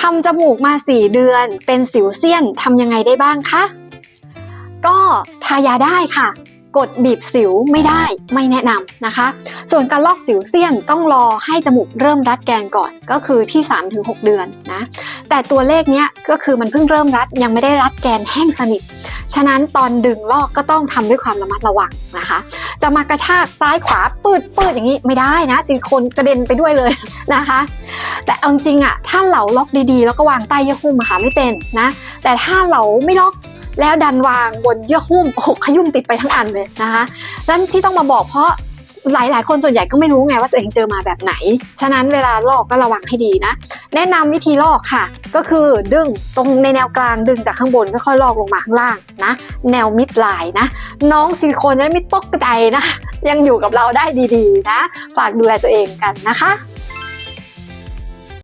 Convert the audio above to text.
ทำจมูกมา 4 เดือน เป็นสิวเซียนทำยังไงได้บ้างคะ ก็ทายาได้ค่ะ กดบีบสิวไม่ได้ไม่แนะนำนะคะ ส่วนการลอกสิวเซียนต้องรอให้จมูกเริ่มรัดแกนก่อนก็คือที่ 3-6 เดือนนะแต่ตัวเลขเนี้ยก็คือมันเพิ่งเริ่มรัดยังไม่ได้รัดแกนแห้งสนิท ฉะนั้นตอนดึงลอกก็ต้องทำด้วยความระมัดระวังนะคะ จะมากระชากซ้ายขวาปืดปืดอย่างนี้ไม่ได้นะซิลิโคนกระเด็นไปด้วยเลยนะคะ แต่เอาจริงอะถ้าเหลาล็อกดีๆ แล้วก็วางใต้เยื่อหุ้มอะค่ะไม่เป็นนะ แต่ถ้าเหลาไม่ล็อกแล้วดันวางบนเยื่อหุ้มโอ้ขยุ่มติดไปทั้งอันเลยนะคะนั่นที่ต้องมาบอกเพราะ หลาย ๆ คนส่วนใหญ่ก็ไม่รู้ไงว่าตัวเองเจอมาแบบไหน ฉะนั้นเวลาลอกก็ระวังให้ดีนะ แนะนำวิธีลอกค่ะ ก็คือดึงตรงในแนวกลางดึงจากข้างบนค่อยๆลอกลงมาข้างล่างนะ แนวมิดไลน์นะ น้องซิลิโคนจะไม่ตกใจนะ ยังอยู่กับเราได้ดี ๆ นะ ฝากดูแลตัวเองกันนะคะ